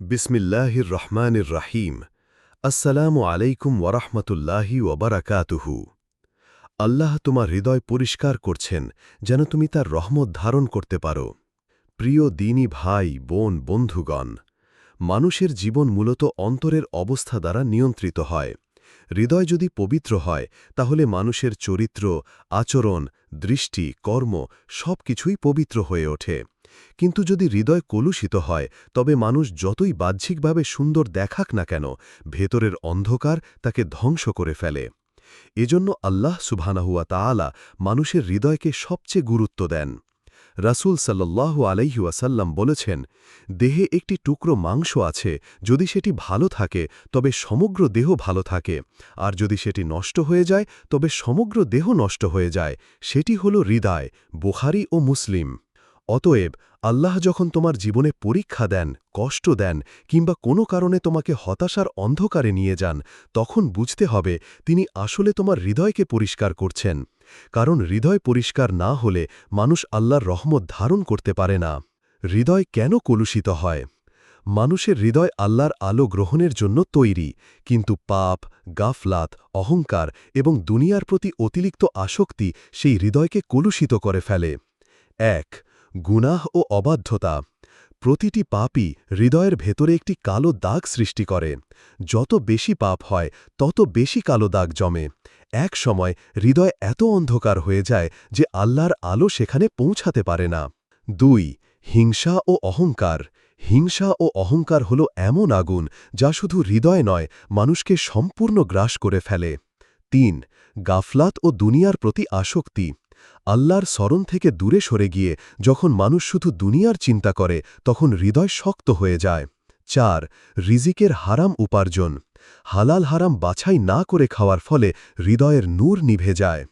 বিসমিল্লাহির রহমানির রাহিম। আসসালামু আলাইকুম ওয়ারহমতুল্লাহি ওবরাকাতুহু আল্লাহ তোমার হৃদয় পরিষ্কার করছেন, যেন তুমি তার রহমত ধারণ করতে পারো। প্রিয় দিনী ভাই, বোন, বন্ধুগণ, মানুষের জীবন মূলত অন্তরের অবস্থা দ্বারা নিয়ন্ত্রিত হয়। হৃদয় যদি পবিত্র হয়, তাহলে মানুষের চরিত্র, আচরণ, দৃষ্টি, কর্ম সব কিছুই পবিত্র হয়ে ওঠে। কিন্তু যদি হৃদয় কলুষিত হয়, তবে মানুষ যতই বাহ্যিকভাবে সুন্দর দেখাক না কেন, ভেতরের অন্ধকার তাকে ধ্বংস করে ফেলে। এজন্য আল্লাহ সুবহানাহুয়া তাআলা মানুষের হৃদয়কে সবচেয়ে গুরুত্ব দেন। রাসূল সাল্লাল্লাহু আলাইহি ওয়াসাল্লাম বলেছেন, দেহে একটি টুকরো মাংস আছে, যদি সেটি ভালো থাকে, তবে সমগ্র দেহ ভালো থাকে। আর যদি সেটি নষ্ট হয়ে যায়, তবে সমগ্র দেহ নষ্ট হয়ে যায়। সেটি হল হৃদয়, বুখারি ও মুসলিম। অতএব আল্লাহ যখন তোমার জীবনে পরীক্ষা দেন, কষ্ট দেন, কিংবা কোনো কারণে তোমাকে হতাশার অন্ধকারে নিয়ে যান, তখন বুঝতে হবে তিনি আসলে তোমার হৃদয়কে পরিষ্কার করছেন। কারণ হৃদয় পরিষ্কার না হলে মানুষ আল্লাহর রহমত ধারণ করতে পারে না। হৃদয় কেন কলুষিত হয়? মানুষের হৃদয় আল্লাহর আলো গ্রহণের জন্য তৈরি, কিন্তু পাপ, গাফলাত, অহংকার এবং দুনিয়ার প্রতি অতিরিক্ত আসক্তি সেই হৃদয়কে কলুষিত করে ফেলে। এক গুনাহ ও অবাধ্যতা। প্রতিটি পাপই হৃদয়ের ভেতরে একটি কালো দাগ সৃষ্টি করে। যত বেশি পাপ হয়, তত বেশি কালো দাগ জমে। এক সময় হৃদয় এত অন্ধকার হয়ে যায় যে আল্লাহর আলো সেখানে পৌঁছাতে পারে না। দুই, হিংসা ও অহংকার। হিংসা ও অহংকার হল এমন আগুন যা শুধু হৃদয় নয়, মানুষকে সম্পূর্ণ গ্রাস করে ফেলে। তিন, গাফলাত ও দুনিয়ার প্রতি আসক্তি। আল্লাহর স্মরণ থেকে দূরে সরে গিয়ে যখন মানুষ শুধু দুনিয়ার চিন্তা করে, তখন হৃদয় শক্ত হয়ে যায়। চার, রিজিকের হারাম উপার্জন। হালাল হারাম বাছাই না করে খাওয়ার ফলে হৃদয়ের নূর নিভে যায়।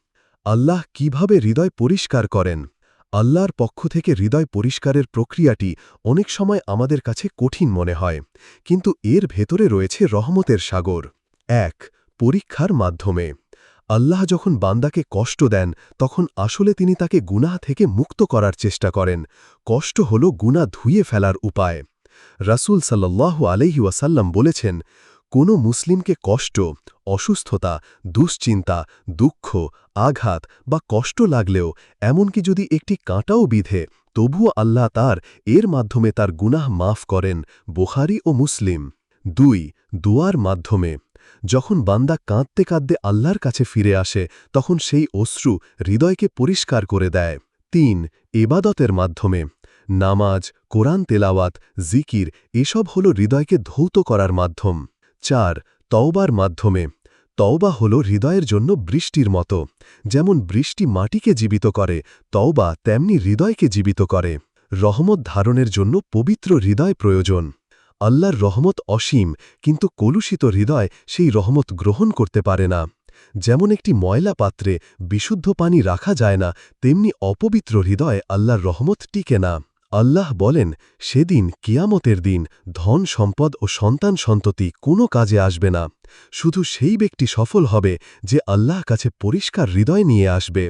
আল্লাহ কীভাবে হৃদয় পরিষ্কার করেন? আল্লাহর পক্ষ থেকে হৃদয় পরিষ্কারের প্রক্রিয়াটি অনেক সময় আমাদের কাছে কঠিন মনে হয়, কিন্তু এর ভেতরে রয়েছে রহমতের সাগর। এক, পরীক্ষার মাধ্যমে। আল্লাহ যখন বান্দাকে কষ্ট দেন, তখন আসলে তিনি তাকে গুনাহ থেকে মুক্ত করার চেষ্টা করেন। কষ্ট হল গুণা ধুয়ে ফেলার উপায়। রাসুল সাল্লাহ আলহি ওয়াসাল্লাম বলেছেন, কোনো মুসলিমকে কষ্ট, অসুস্থতা, দুশ্চিন্তা, দুঃখ, আঘাত বা কষ্ট লাগলেও এমনকি যদি একটি কাঁটাও বিধে, তবুও আল্লাহ তার, এর মাধ্যমে তার গুনাহ মাফ করেন, বোখারি ও মুসলিম। দুই, দুয়ার মাধ্যমে। যখন বান্দা কাঁদতে কাঁদতে আল্লাহর কাছে ফিরে আসে, তখন সেই অশ্রু হৃদয়কে পরিষ্কার করে দেয়। তিন এবাদতের মাধ্যমে। নামাজ, কোরআন তেলাওয়াত, জিকির এসব হল হৃদয়কে ধৌত করার মাধ্যম। চার, তওবার মাধ্যমে। তওবা হল হৃদয়ের জন্য বৃষ্টির মতো। যেমন বৃষ্টি মাটিকে জীবিত করে, তওবা তেমনি হৃদয়কে জীবিত করে। রহমত ধারণের জন্য পবিত্র হৃদয় প্রয়োজন। আল্লাহর রহমত অসীম, কিন্তু কলুষিত হৃদয় সেই রহমত গ্রহণ করতে পারে না। যেমন একটি ময়লা পাত্রে বিশুদ্ধ পানি রাখা যায় না, তেমনি অপবিত্র হৃদয় আল্লাহর রহমত টিকে না। আল্লাহ বলেন, সেদিন কিয়ামতের দিন ধন, সম্পদ ও সন্তান সন্ততি কোনো কাজে আসবে না। শুধু সেই ব্যক্তি সফল হবে যে আল্লাহ কাছে পরিষ্কার হৃদয় নিয়ে আসবে।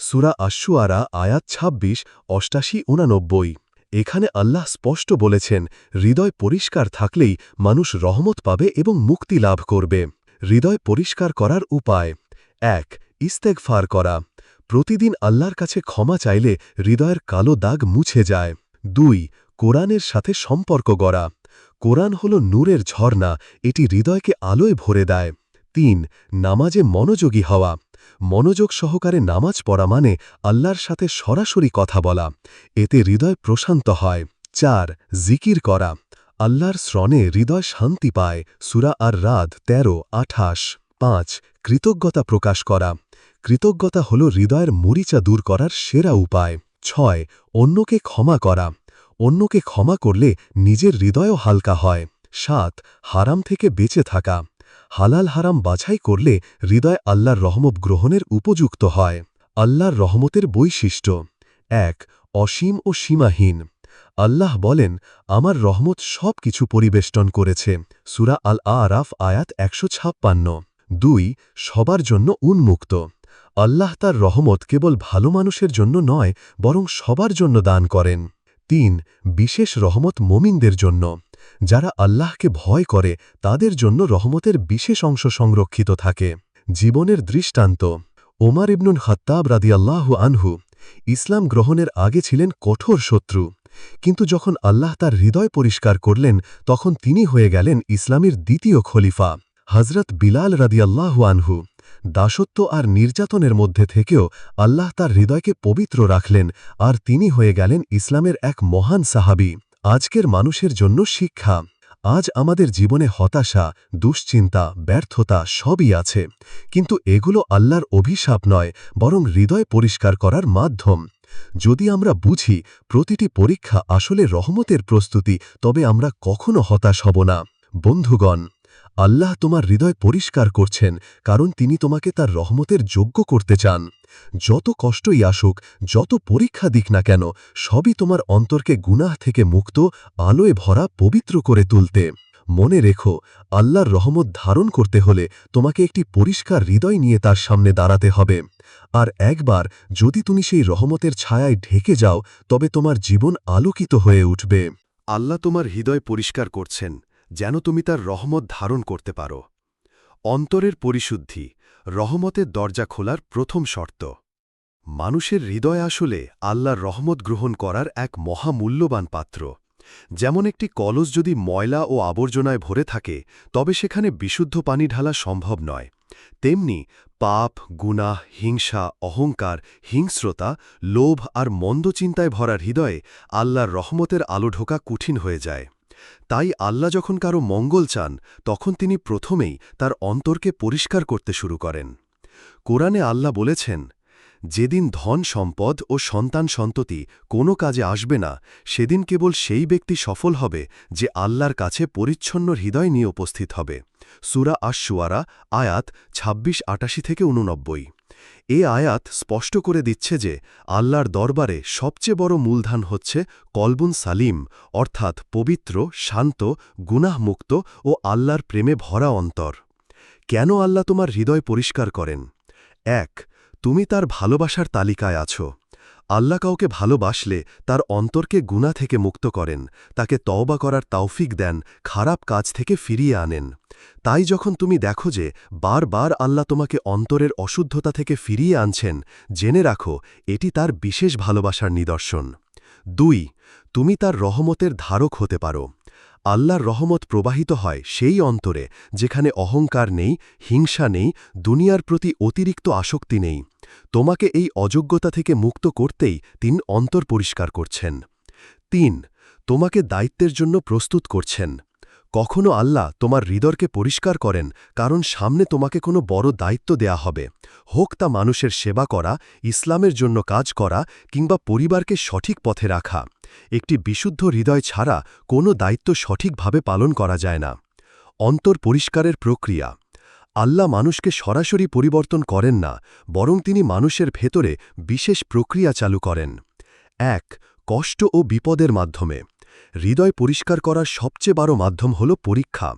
সুরা আশুয়ারা আয়াত ২৬ অষ্টাশি, উনানব্বই। এখানে আল্লাহ স্পষ্ট বলেছেন, হৃদয় পরিষ্কার থাকলেই মানুষ রহমত পাবে এবং মুক্তি লাভ করবে। হৃদয় পরিষ্কার করার উপায়। এক ইস্তেকফার করা। প্রতিদিন আল্লাহর কাছে ক্ষমা চাইলে হৃদয়ের কালো দাগ মুছে যায়। দুই, কোরআনের সাথে সম্পর্ক গড়া। কোরআন হল নূরের ঝর্ণা, এটি হৃদয়কে আলোয় ভরে দেয়। তিন, নামাজে মনোযোগী হওয়া। মনোযোগ সহকারে নামাজ পড়া মানে আল্লাহর সাথে সরাসরি কথা বলা। এতে হৃদয় প্রশান্ত হয়। চার, জিকির করা। আল্লাহর শ্রণে হৃদয় শান্তি পায়। সুরা আর রাত তেরো, আঠাশ। পাঁচ, কৃতজ্ঞতা প্রকাশ করা। কৃতজ্ঞতা হল হৃদয়ের মরিচা দূর করার সেরা উপায়। ছয়, অন্যকে ক্ষমা করা। অন্যকে ক্ষমা করলে নিজের হৃদয়ও হালকা হয়। সাত, হারাম থেকে বেঁচে থাকা। হালাল হারাম বাছাই করলে হৃদয় আল্লাহর রহমত গ্রহণের উপযুক্ত হয়। আল্লাহর রহমতের বৈশিষ্ট্য। এক, অসীম ও সীমাহীন। আল্লাহ বলেন, আমার রহমত সব কিছু পরিবেষ্টন করেছে। সুরা আল আরাফ আয়াত একশো ছাপ্পান্ন। দুই, সবার জন্য উন্মুক্ত। আল্লাহ তার রহমত কেবল ভালো মানুষের জন্য নয়, বরং সবার জন্য দান করেন। তিন, বিশেষ রহমত মোমিনদের জন্য। যারা আল্লাহকে ভয় করে, তাদের জন্য রহমতের বিশেষ অংশ সংরক্ষিত থাকে। জীবনের দৃষ্টান্ত। ওমার ইবনুন হত্তাব রাদিয়াল্লাহু আনহু ইসলাম গ্রহণের আগে ছিলেন কঠোর শত্রু। কিন্তু যখন আল্লাহ তার হৃদয় পরিষ্কার করলেন, তখন তিনি হয়ে গেলেন ইসলামের দ্বিতীয় খলিফা। হজরত বিলাল রাদিয়াল্লাহু আনহু দাসত্ব আর নির্যাতনের মধ্যে থেকেও আল্লাহ তার হৃদয়কে পবিত্র রাখলেন, আর তিনি হয়ে গেলেন ইসলামের এক মহান সাহাবি। আজকের মানুষের জন্য শিক্ষা। আজ আমাদের জীবনে হতাশা, দুশ্চিন্তা, ব্যর্থতা সবই আছে। কিন্তু এগুলো আল্লাহর অভিশাপ নয়, বরং হৃদয় পরিষ্কার করার মাধ্যম। যদি আমরা বুঝি, প্রতিটি পরীক্ষা আসলে রহমতের প্রস্তুতি, তবে আমরা কখনো হতাশ হব না। বন্ধুগণ আল্লাহ তোমার হৃদয় পরিষ্কার করছেন, কারণ তিনি তোমাকে তার রহমতের যোগ্য করতে চান। যত কষ্টই আসুক, যত পরীক্ষা দিক না কেন, সবই তোমার অন্তরকে গুনাহ থেকে মুক্ত, আলোয় ভরা, পবিত্র করে তুলতে। মনে রেখো, আল্লাহর রহমত ধারণ করতে হলে তোমাকে একটি পরিষ্কার হৃদয় নিয়ে তার সামনে দাঁড়াতে হবে। আর একবার যদি তুমি সেই রহমতের ছায়ায় ঢেকে যাও, তবে তোমার জীবন আলোকিত হয়ে উঠবে। আল্লাহ তোমার হৃদয় পরিষ্কার করছেন যেন তুমি তার রহমত ধারণ করতে পারো। অন্তরের পরিশুদ্ধি, রহমতের দরজা খোলার প্রথম শর্ত। মানুষের হৃদয় আসলে আল্লাহর রহমত গ্রহণ করার এক মহামূল্যবান পাত্র। যেমন একটি কলস যদি ময়লা ও আবর্জনায় ভরে থাকে, তবে সেখানে বিশুদ্ধ পানি ঢালা সম্ভব নয়। তেমনি পাপ, গুনাহ, হিংসা, অহংকার, হিংস্রতা, লোভ আর মন্দচিন্তায় ভরা হৃদয়ে আল্লাহর রহমতের আলো ঢোকা কঠিন হয়ে যায়। তাই আল্লাহ যখন কারও মঙ্গল চান, তখন তিনি প্রথমেই তার অন্তরকে পরিষ্কার করতে শুরু করেন। কোরআনে আল্লাহ বলেছেন, যেদিন ধন সম্পদ ও সন্তান সন্ততি কোনো কাজে আসবে না, সেদিন কেবল সেই ব্যক্তি সফল হবে যে আল্লাহর কাছে পরিচ্ছন্ন হৃদয় নিয়ে উপস্থিত হবে। সুরা আশুয়ারা আয়াত ২৬ আটাশি থেকে উননব্বই এ আয়াত স্পষ্ট করে দিচ্ছে যে আল্লাহর দরবারে সবচেয়ে বড় মূলধান হচ্ছে কলবুন সালিম, অর্থাৎ পবিত্র, শান্ত, গুনাহমুক্ত ও আল্লাহর প্রেমে ভরা অন্তর। কেন আল্লাহ তোমার হৃদয় পরিষ্কার করেন? এক, তুমি তার ভালোবাসার তালিকায় আছো। আল্লাহ কাউকে ভালোবাসলে তার অন্তরকে গুণা থেকে মুক্ত করেন, তাকে তওবা করার তাওফিক দেন, খারাপ কাজ থেকে ফিরিয়ে আনেন। তাই যখন তুমি দেখো যে বারবার আল্লাহ তোমাকে অন্তরের অশুদ্ধতা থেকে ফিরিয়ে আনছেন, জেনে রাখো, এটি তার বিশেষ ভালোবাসার নিদর্শন। দুই, তুমি তার রহমতের ধারক হতে পারো। আল্লাহর রহমত প্রবাহিত হয় সেই অন্তরে, যেখানে অহংকার নেই, হিংসা নেই, দুনিয়ার প্রতি অতিরিক্ত আসক্তি নেই। তোমাকে এই অযোগ্যতা থেকে মুক্ত করতেই তিনি অন্তর পরিষ্কার করছেন। তিন, তোমাকে দায়িত্বের জন্য প্রস্তুত করছেন। কখনো আল্লাহ তোমার হৃদয়কে পরিষ্কার করেন, কারণ সামনে তোমাকে কোনো বড় দায়িত্ব দেয়া হবে। হোক তা মানুষের সেবা করা, ইসলামের জন্য কাজ করা, কিংবা পরিবারকে সঠিক পথে রাখা। একটি বিশুদ্ধ হৃদয় ছাড়া কোনো দায়িত্ব সঠিকভাবে পালন করা যায় না। অন্তর পরিষ্কারের প্রক্রিয়া। আল্লাহ মানুষকে সরাসরি পরিবর্তন করেন না, বরং তিনি মানুষের ভেতরে বিশেষ প্রক্রিয়া চালু করেন। এক, কষ্ট ও বিপদের মাধ্যমে। হৃদয় পরিষ্কার করার সবচেয়ে বড় মাধ্যম হল পরীক্ষা।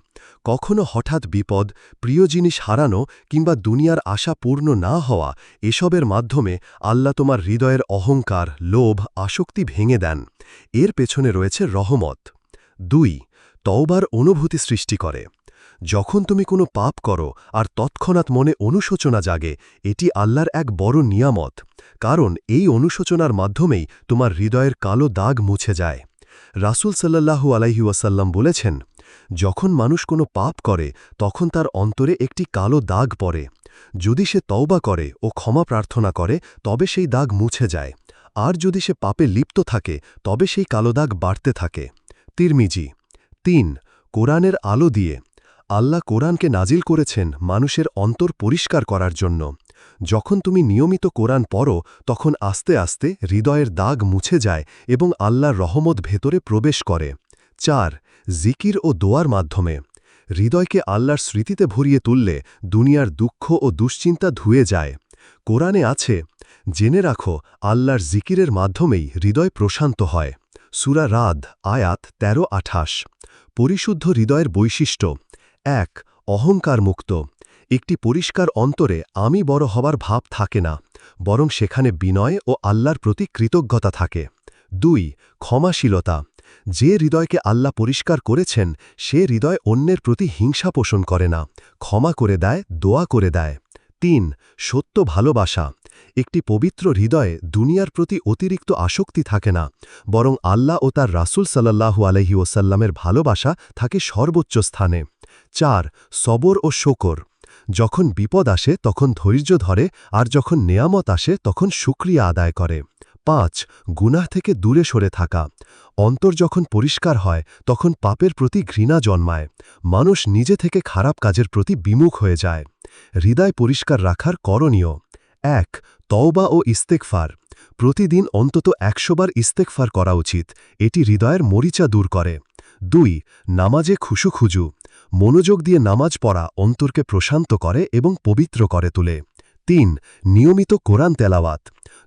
কখনো হঠাৎ বিপদ, প্রিয় জিনিস হারানো কিংবা দুনিয়ার আশা পূর্ণ না হওয়া, এসবের মাধ্যমে আল্লাহ তোমার হৃদয়ের অহংকার, লোভ, আসক্তি ভেঙে দেন। এর পেছনে রয়েছে রহমত। দুই, তওবার অনুভূতি সৃষ্টি করে। যখন তুমি কোনো পাপ করো আর তৎক্ষণাৎ মনে অনুশোচনা জাগে, এটি আল্লাহর এক বড় নিয়ামত, কারণ এই অনুশোচনার মাধ্যমেই তোমার হৃদয়ের কালো দাগ মুছে যায়। রাসুল সাল্লাহু আলাইহুয়াসাল্লাম বলেছেন, যখন মানুষ কোনো পাপ করে, তখন তার অন্তরে একটি কালো দাগ পড়ে। যদি সে তওবা করে ও ক্ষমা প্রার্থনা করে, তবে সেই দাগ মুছে যায়। আর যদি সে পাপে লিপ্ত থাকে, তবে সেই কালো দাগ বাড়তে থাকে। তিরমিজি, তিন, কোরআনের আলো দিয়ে আল্লাহ কোরআনকে নাজিল করেছেন মানুষের অন্তর পরিষ্কার করার জন্য। যখন তুমি নিয়মিত কোরআন পড়ো, তখন আস্তে আস্তে হৃদয়ের দাগ মুছে যায় এবং আল্লাহর রহমত ভেতরে প্রবেশ করে। চার, জিকির ও দোয়ার মাধ্যমে। হৃদয়কে আল্লাহর স্মৃতিতে ভরিয়ে তুললে দুনিয়ার দুঃখ ও দুশ্চিন্তা ধুয়ে যায়। কোরআনে আছে, জেনে রাখো, আল্লাহর জিকিরের মাধ্যমেই হৃদয় প্রশান্ত হয়। সুরা রাদ, আয়াত তেরো আঠাশ। পরিশুদ্ধ হৃদয়ের বৈশিষ্ট্য। এক অহংকার মুক্ত একটি পরিষ্কার অন্তরে আমি বড় হবার ভাব থাকে না, বরং সেখানে বিনয় ও আল্লাহর প্রতি কৃতজ্ঞতা থাকে। দুই, ক্ষমাশীলতা। যে হৃদয়কে আল্লাহ পরিষ্কার করেছেন, সে হৃদয় অন্যের প্রতি হিংসা পোষণ করে না, ক্ষমা করে দেয়, দোয়া করে দেয়। তিন, সত্য ভালোবাসা। একটি পবিত্র হৃদয়ে দুনিয়ার প্রতি অতিরিক্ত আসক্তি থাকে না, বরং আল্লাহ ও তার রাসুল সাল্লাহু আলহি ওসাল্লামের ভালোবাসা থাকে সর্বোচ্চ স্থানে। চার, সবর ও শোকর। যখন বিপদ আসে, তখন ধৈর্য ধরে, আর যখন নেয়ামত আসে, তখন সুক্রিয়া আদায় করে। পাঁচ, গুনাহ থেকে দূরে সরে থাকা। অন্তর যখন পরিষ্কার হয়, তখন পাপের প্রতি ঘৃণা জন্মায়। মানুষ নিজে থেকে খারাপ কাজের প্রতি বিমুখ হয়ে যায়। হৃদয় পরিষ্কার রাখার করণীয়। এক, তওবা ও ইস্তেকফার প্রতিদিন অন্তত একশোবার ইস্তেকফার করা উচিত। এটি হৃদয়ের মরিচা দূর করে। দুই, নামাজে খুশু খুজু মনোযোগ দিয়ে নামাজ পড়া অন্তরকে প্রশান্ত করে এবং পবিত্র করে তোলে। তিন, নিয়মিত কোরআন তেলাওয়াত।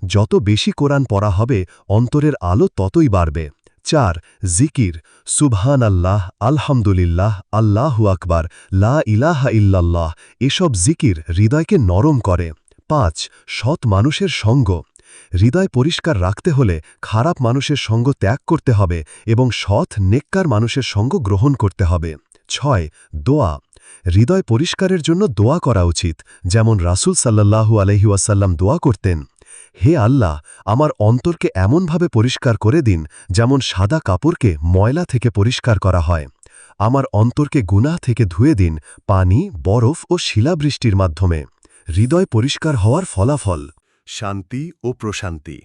যত বেশি কোরআন পড়া হবে, অন্তরের আলো ততই বাড়বে। চার, জিকির সুবহান আল্লাহ আলহামদুলিল্লাহ, আল্লাহু আকবার, লা ইলাহা ইল্লাল্লাহ, এসব জিকির হৃদয়কে নরম করে। পাঁচ, সৎ মানুষের সঙ্গ। হৃদয় পরিষ্কার রাখতে হলে খারাপ মানুষের সঙ্গ ত্যাগ করতে হবে এবং সৎ, নেককার মানুষের সঙ্গ গ্রহণ করতে হবে। ছয়, দোয়া। হৃদয় পরিষ্কারের জন্য দোয়া করা উচিত, যেমন রাসুল সাল্লাহু আলহিউসাল্লাম দোয়া করতেন। হে আল্লাহ, আমার অন্তরকে এমনভাবে পরিষ্কার করে দিন, যেমন সাদা কাপড়কে ময়লা থেকে পরিষ্কার করা হয়। আমার অন্তরকে গুনাহ থেকে ধুয়ে দিন, পানি, বরফ ও শিলাবৃষ্টির মাধ্যমে। হৃদয় পরিষ্কার হওয়ার ফলাফল। শান্তি ও প্রশান্তি।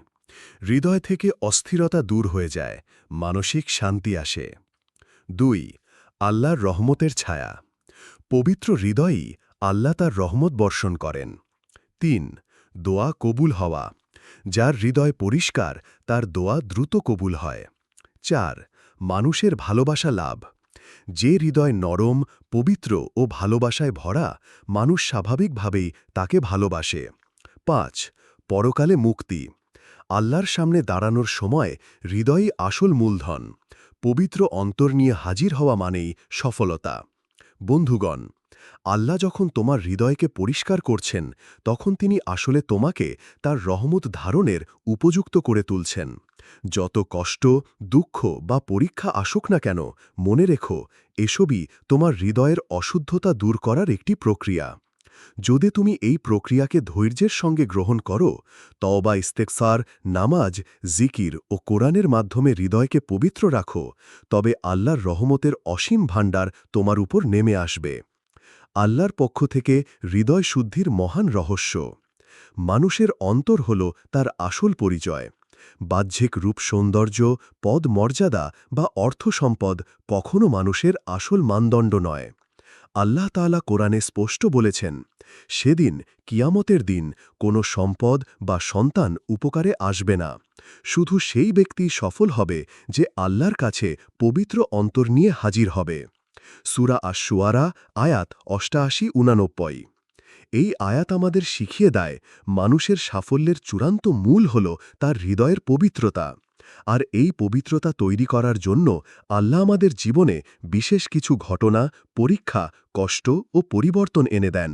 হৃদয় থেকে অস্থিরতা দূর হয়ে যায়, মানসিক শান্তি আসে। দুই, আল্লাহর রহমতের ছায়া। পবিত্র হৃদয়ই আল্লাহ তার রহমত বর্ষণ করেন। তিন, দোয়া কবুল হওয়া। যার হৃদয় পরিষ্কার, তার দোয়া দ্রুত কবুল হয়। চার, মানুষের ভালোবাসা লাভ। যে হৃদয় নরম, পবিত্র ও ভালোবাসায় ভরা, মানুষ স্বাভাবিকভাবেই তাকে ভালোবাসে। পাঁচ, পরকালে মুক্তি। আল্লাহর সামনে দাঁড়ানোর সময় হৃদয়ই আসল মূলধন। পবিত্র অন্তর নিয়ে হাজির হওয়া মানেই সফলতা। বন্ধুগণ আল্লাহ যখন তোমার হৃদয়কে পরিষ্কার করছেন, তখন তিনি আসলে তোমাকে তার রহমত ধারণের উপযুক্ত করে তুলছেন। যত কষ্ট, দুঃখ বা পরীক্ষা আসুক না কেন, মনে রেখো, এসবই তোমার হৃদয়ের অশুদ্ধতা দূর করার একটি প্রক্রিয়া। যদি তুমি এই প্রক্রিয়াকে ধৈর্যের সঙ্গে গ্রহণ করো, তওবা ইস্তেকসার নামাজ, জিকির ও কোরআনের মাধ্যমে হৃদয়কে পবিত্র রাখো, তবে আল্লাহর রহমতের অসীম ভাণ্ডার তোমার উপর নেমে আসবে। আল্লাহর পক্ষ থেকে হৃদয় শুদ্ধির মহান রহস্য। মানুষের অন্তর হল তার আসল পরিচয়। বাহ্যিক রূপ সৌন্দর্য, পদ মর্যাদা বা অর্থ সম্পদ কখনও মানুষের আসল মানদণ্ড নয়। আল্লাহ তালা কোরআনে স্পষ্ট বলেছেন, সেদিন, কিয়ামতের দিন কোনো সম্পদ বা সন্তান উপকারে আসবে না। শুধু সেই ব্যক্তি সফল হবে যে আল্লাহর কাছে পবিত্র অন্তর নিয়ে হাজির হবে। সুরা আশুয়ারা আয়াত অষ্টাশি উনানব্বই। এই আয়াত আমাদের শিখিয়ে দেয় মানুষের সাফল্যের চূড়ান্ত মূল হল তার হৃদয়ের পবিত্রতা। আর এই পবিত্রতা তৈরি করার জন্য আল্লাহ আমাদের জীবনে বিশেষ কিছু ঘটনা, পরীক্ষা, কষ্ট ও পরিবর্তন এনে দেন।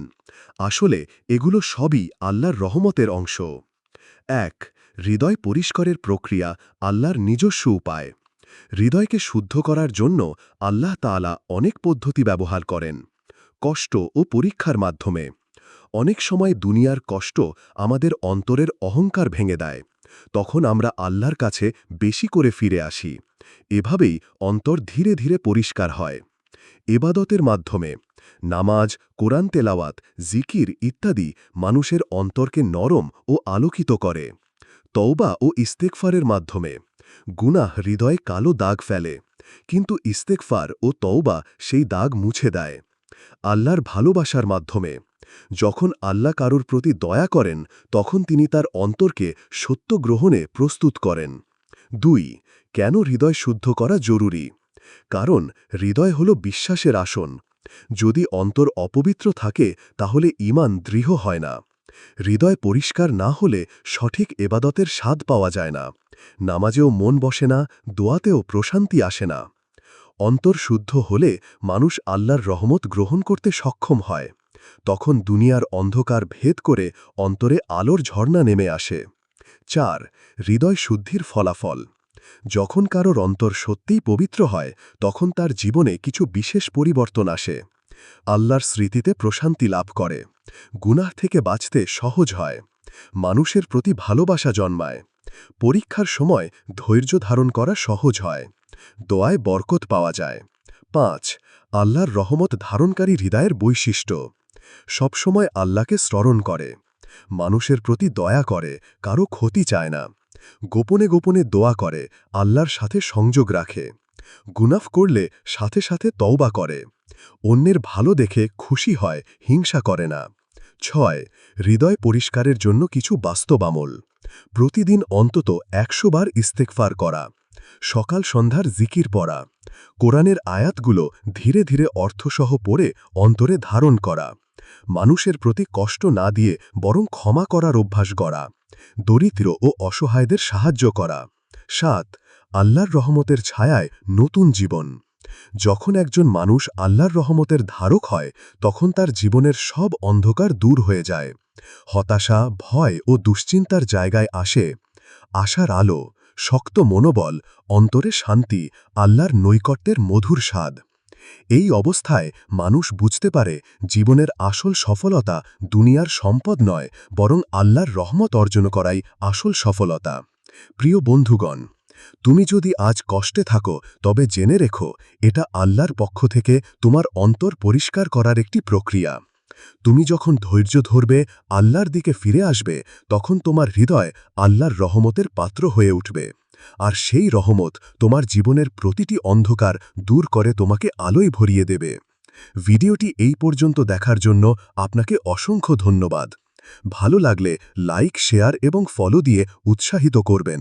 আসলে এগুলো সবই আল্লাহর রহমতের অংশ। এক, হৃদয় পরিষ্কারের প্রক্রিয়া আল্লাহর নিজস্ব উপায়। হৃদয়কে শুদ্ধ করার জন্য আল্লাহ তালা অনেক পদ্ধতি ব্যবহার করেন, কষ্ট ও পরীক্ষার মাধ্যমে। অনেক সময় দুনিয়ার কষ্ট আমাদের অন্তরের অহংকার ভেঙে দেয়, তখন আমরা আল্লাহর কাছে বেশি করে ফিরে আসি। এভাবেই অন্তর ধীরে ধীরে পরিষ্কার হয়। এবাদতের মাধ্যমে নামাজ, কোরআন তেলাওয়াত, জিকির ইত্যাদি মানুষের অন্তরকে নরম ও আলোকিত করে। তওবা ও ইস্তেকফারের মাধ্যমে গুনাহ হৃদয়ে কালো দাগ ফেলে। কিন্তু ইস্তেকফার ও তওবা সেই দাগ মুছে দেয়। আল্লাহর ভালোবাসার মাধ্যমে। যখন আল্লাহ কারুর প্রতি দয়া করেন, তখন তিনি তার অন্তরকে সত্য গ্রহণে প্রস্তুত করেন। দুই, কেন হৃদয় শুদ্ধ করা জরুরি? কারণ হৃদয় হল বিশ্বাসের আসন। যদি অন্তর অপবিত্র থাকে, তাহলে ইমান দৃঢ় হয় না। হৃদয় পরিষ্কার না হলে সঠিক এবাদতের স্বাদ পাওয়া যায় না। নামাজেও মন বসে না, দোয়াতেও প্রশান্তি আসে না। অন্তর শুদ্ধ হলে মানুষ আল্লাহর রহমত গ্রহণ করতে সক্ষম হয়। তখন দুনিয়ার অন্ধকার ভেদ করে অন্তরে আলোর ঝর্ণা নেমে আসে। চার, হৃদয় শুদ্ধির ফলাফল। যখন কারোর অন্তর সত্যিই পবিত্র হয়, তখন তার জীবনে কিছু বিশেষ পরিবর্তন আসে। আল্লাহর স্মৃতিতে প্রশান্তি লাভ করে। গুনাহ থেকে বাঁচতে সহজ হয়। মানুষের প্রতি ভালোবাসা জন্মায়। পরীক্ষার সময় ধৈর্য ধারণ করা সহজ হয়। দোয়ায় বরকত পাওয়া যায়। পাঁচ, আল্লাহর রহমত ধারণকারী হৃদয়ের বৈশিষ্ট্য। সবসময় আল্লাহকে স্মরণ করে। মানুষের প্রতি দয়া করে, কারও ক্ষতি চায় না। গোপনে গোপনে দোয়া করে, আল্লাহর সাথে সংযোগ রাখে। গুনাফ করলে সাথে সাথে তওবা করে। অন্যের ভালো দেখে খুশি হয়, হিংসা করে না। ছয়, হৃদয় পরিষ্কারের জন্য কিছু বাস্তব আমল প্রতিদিন অন্তত একশো বার ইস্তেকফার করা। সকাল সন্ধ্যার জিকির পড়া। কোরআনের আয়াতগুলো ধীরে ধীরে অর্থসহ পড়ে অন্তরে ধারণ করা। মানুষের প্রতি কষ্ট না দিয়ে বরং ক্ষমা করার অভ্যাস গড়া। দরিদ্র ও অসহায়দের সাহায্য করা। সাত, আল্লাহর রহমতের ছায়ায় নতুন জীবন। যখন একজন মানুষ আল্লাহর রহমতের ধারক হয়, তখন তার জীবনের সব অন্ধকার দূর হয়ে যায়। হতাশা, ভয় ও দুশ্চিন্তার জায়গায় আসে। আশার আলো, শক্ত মনোবল, অন্তরে শান্তি, আল্লাহর নৈকট্যের মধুর স্বাদ। এই অবস্থায় মানুষ বুঝতে পারে, জীবনের আসল সফলতা দুনিয়ার সম্পদ নয়, বরং আল্লাহর রহমত অর্জন করাই আসল সফলতা। প্রিয় বন্ধুগণ তুমি যদি আজ কষ্টে থাকো, তবে জেনে রেখো, এটা আল্লাহর পক্ষ থেকে তোমার অন্তর পরিষ্কার করার একটি প্রক্রিয়া। তুমি যখন ধৈর্য ধরবে, আল্লাহর দিকে ফিরে আসবে, তখন তোমার হৃদয় আল্লাহর রহমতের পাত্র হয়ে উঠবে। আর সেই রহমত তোমার জীবনের প্রতিটি অন্ধকার দূর করে তোমাকে আলোয় ভরিয়ে দেবে। ভিডিওটি এই পর্যন্ত দেখার জন্য আপনাকে অসংখ্য ধন্যবাদ। ভালো লাগলে লাইক, শেয়ার এবং ফলো দিয়ে উৎসাহিত করবেন।